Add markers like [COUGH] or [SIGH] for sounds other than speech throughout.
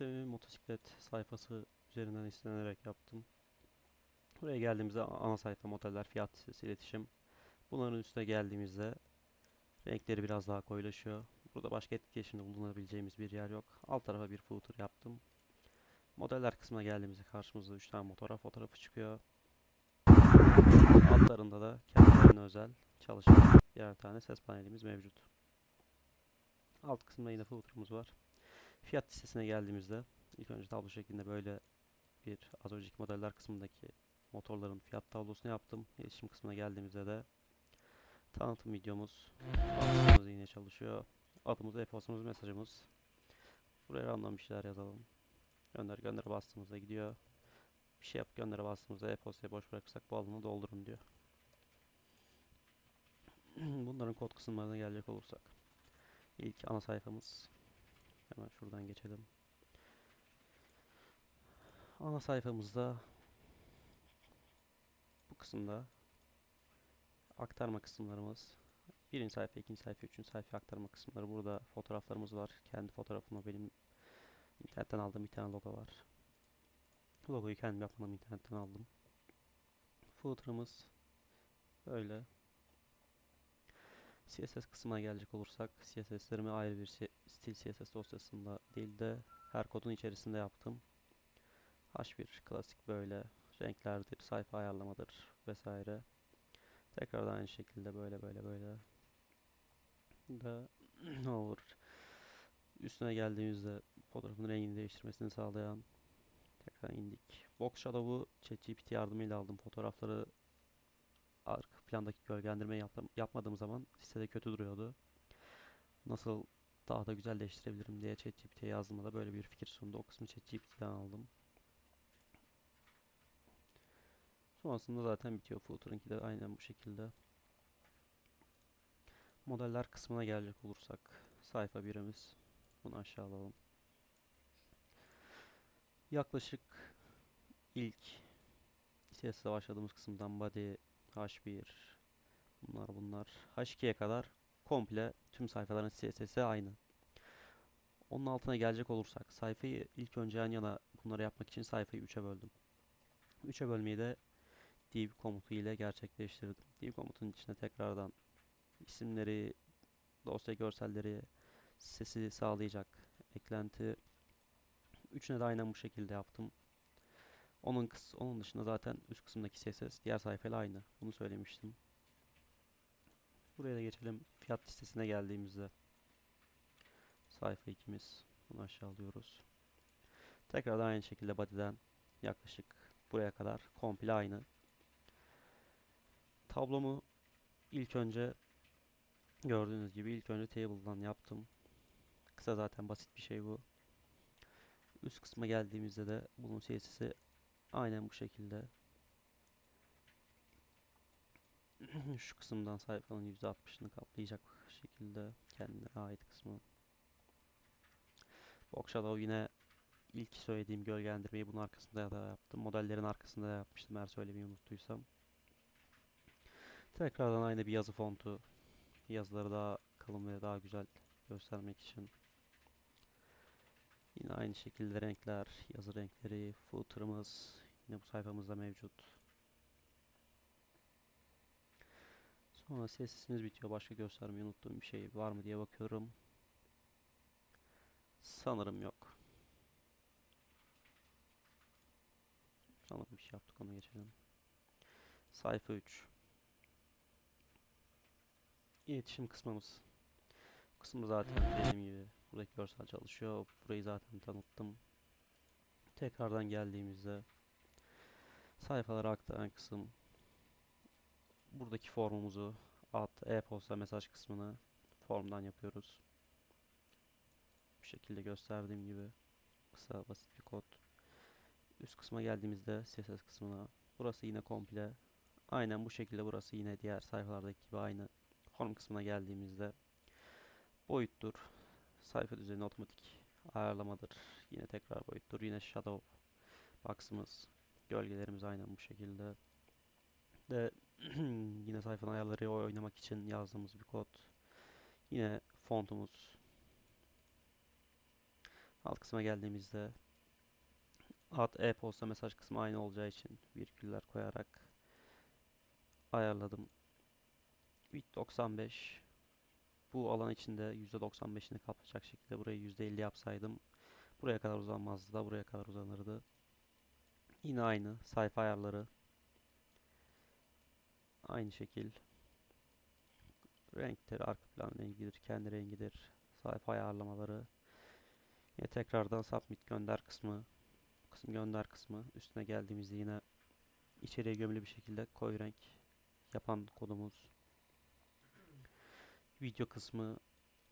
sistemi motosiklet sayfası üzerinden istenerek yaptım. Buraya geldiğimizde ana sayfa modeller, fiyat listesi, iletişim. Bunların üstüne geldiğimizde renkleri biraz daha koyulaşıyor. Burada başka etkileşimde bulunabileceğimiz bir yer yok. Alt tarafa bir footer yaptım. Modeller kısmına geldiğimizde karşımıza 3 tane motoraf fotoğrafı çıkıyor. Altlarında da kendilerine özel çalışan birer tane ses panelimiz mevcut. Alt kısımda yine footer'ımız var. Fiyat listesine geldiğimizde ilk önce tablo şeklinde böyle bir az önceki modeller kısmındaki motorların fiyat tablosunu yaptım. İletişim kısmına geldiğimizde de tanıtım videomuz, yine çalışıyor. Adımız, e-postamız, mesajımız. Buraya random bir şeyler yazalım. Gönder gönder bastığımızda gidiyor. Bir şey yap göndere bastığımızda e-postayı boş bırakırsak bu alanı doldurun diyor. [CLEARS THROAT] Bunların kod kısımlarına gelecek olursak. İlk ana sayfamız. Hemen şuradan geçelim. Ana sayfamızda bu kısımda aktarma kısımlarımız. Birinci sayfa, ikinci sayfa, üçüncü sayfa aktarma kısımları. Burada fotoğraflarımız var. Kendi fotoğrafımla benim internetten aldığım bir tane logo var. Logoyu kendim yapmadım internetten aldım. Footer'ımız böyle. CSS kısmına gelecek olursak CSS'lerimi ayrı bir stil CSS dosyasında değil de her kodun içerisinde yaptım. H1 klasik böyle renklerdir, sayfa ayarlamadır vesaire. Tekrardan aynı şekilde böyle böyle böyle. Da [CLEARS THROAT] ne olur. Üstüne geldiğimizde fotoğrafın rengini değiştirmesini sağlayan tekrar indik. Box Shadow'u ChatGPT yardımıyla aldım. Fotoğrafları arka plandaki gölgelendirme yaptım, yapmadığım zaman sitede kötü duruyordu. Nasıl daha da güzelleştirebilirim diye ChatGPT'ye yazdığımda da böyle bir fikir sundu. O kısmı ChatGPT'den aldım. Sonrasında zaten bitiyor. Footer'ınki de aynen bu şekilde. Modeller kısmına gelecek olursak sayfa birimiz. Bunu aşağı alalım. Yaklaşık ilk CSS'e başladığımız kısımdan body, H1, bunlar bunlar. H2'ye kadar komple tüm sayfaların CSS'i aynı. Onun altına gelecek olursak sayfayı ilk önce yan yana bunları yapmak için sayfayı 3'e böldüm. 3'e bölmeyi de div komutu ile gerçekleştirdim. Div komutunun içine tekrardan isimleri, dosya görselleri, sesi sağlayacak eklenti Üçüne de aynen bu şekilde yaptım. Onun kıs onun dışında zaten üst kısımdaki CSS diğer sayfayla aynı. Bunu söylemiştim. Buraya da geçelim. Fiyat listesine geldiğimizde sayfa ikimiz. Bunu aşağı alıyoruz. Tekrardan aynı şekilde body'den yaklaşık buraya kadar komple aynı. Tablomu ilk önce gördüğünüz gibi ilk önce table'dan yaptım. Kısa zaten basit bir şey bu. Üst kısma geldiğimizde de bunun CSS'i aynen bu şekilde. [CLEARS THROAT] Şu kısımdan sayfanın %60'ını kaplayacak şekilde kendine ait kısmı. Box Shadow yine ilk söylediğim gölgelendirmeyi bunun arkasında da yaptım. Modellerin arkasında da yapmıştım eğer söylemeyi unuttuysam. Tekrardan aynı bir yazı fontu. Yazıları daha kalın ve daha güzel göstermek için. Yine aynı şekilde renkler, yazı renkleri, footer'ımız yine bu sayfamızda mevcut. Sonra sesimiz bitiyor. Başka göstermeyi unuttuğum bir şey var mı diye bakıyorum. Sanırım yok. Sanırım bir şey yaptık onu geçelim. Sayfa 3. İletişim kısmımız. Bu kısmı zaten dediğim gibi buradaki görsel çalışıyor. Burayı zaten tanıttım. Tekrardan geldiğimizde sayfalara aktaran kısım buradaki formumuzu at, e-posta mesaj kısmını formdan yapıyoruz. Bu şekilde gösterdiğim gibi kısa basit bir kod. Üst kısma geldiğimizde CSS kısmına burası yine komple aynen bu şekilde burası yine diğer sayfalardaki gibi aynı form kısmına geldiğimizde boyuttur, sayfa düzenini otomatik ayarlamadır. Yine tekrar boyuttur. Yine shadow box'ımız, gölgelerimiz aynen bu şekilde. De [CLEARS THROAT] yine sayfanın ayarları oynamak için yazdığımız bir kod. Yine fontumuz. Alt kısma geldiğimizde ad e-posta mesaj kısmı aynı olacağı için virgüller koyarak ayarladım. Width 95 bu alan içinde %95'ini kaplayacak şekilde burayı %50 yapsaydım buraya kadar uzanmazdı da buraya kadar uzanırdı. Yine aynı sayfa ayarları. Aynı şekil. Renkleri arka plan rengidir kendi rengidir sayfa ayarlamaları. Yine tekrardan submit gönder kısmı kısım gönder kısmı. Üstüne geldiğimizde yine içeriye gömülü bir şekilde koyu renk yapan kodumuz video kısmı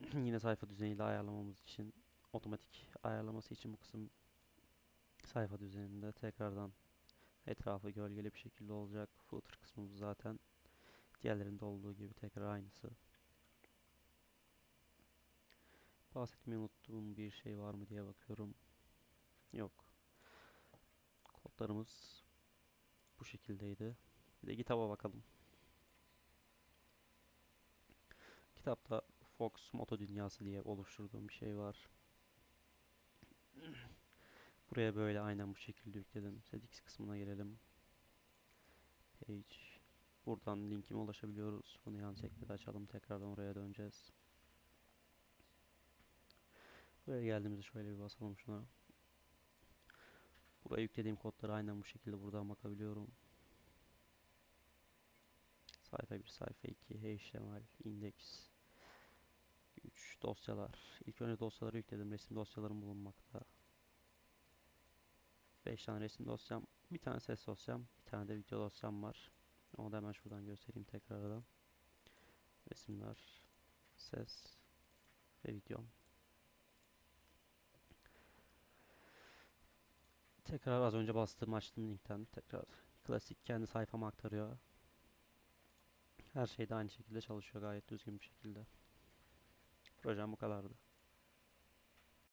[CLEARS THROAT] yine sayfa düzeniyle ayarlamamız için otomatik ayarlaması için bu kısım sayfa düzeninde tekrardan etrafı gölgeli bir şekilde olacak. Footer kısmımız zaten diğerlerinde olduğu gibi tekrar aynısı. Bahsetmeyi unuttuğum bir şey var mı diye bakıyorum. Yok. Kodlarımız bu şekildeydi. Bir de kitaba bakalım. Kitapta Fox Moto Dünyası diye oluşturduğum bir şey var. [CLEARS THROAT] Buraya böyle aynen bu şekilde yükledim. Settings kısmına gelelim. Page. Buradan linkime ulaşabiliyoruz. Bunu yan sekmede açalım. Tekrardan oraya döneceğiz. Buraya geldiğimizde şöyle bir basalım şuna. Buraya yüklediğim kodları aynen bu şekilde buradan bakabiliyorum. Sayfa 1, sayfa 2, HTML, index, 3 dosyalar. İlk önce dosyaları yükledim. Resim dosyalarım bulunmakta. 5 tane resim dosyam, bir tane ses dosyam, bir tane de video dosyam var. Onu da hemen şuradan göstereyim tekrardan. Resimler, ses ve videom. Tekrar az önce bastığım açtığım linkten tekrar klasik kendi sayfama aktarıyor. Her şey de aynı şekilde çalışıyor gayet düzgün bir şekilde. Projem bu kadardı.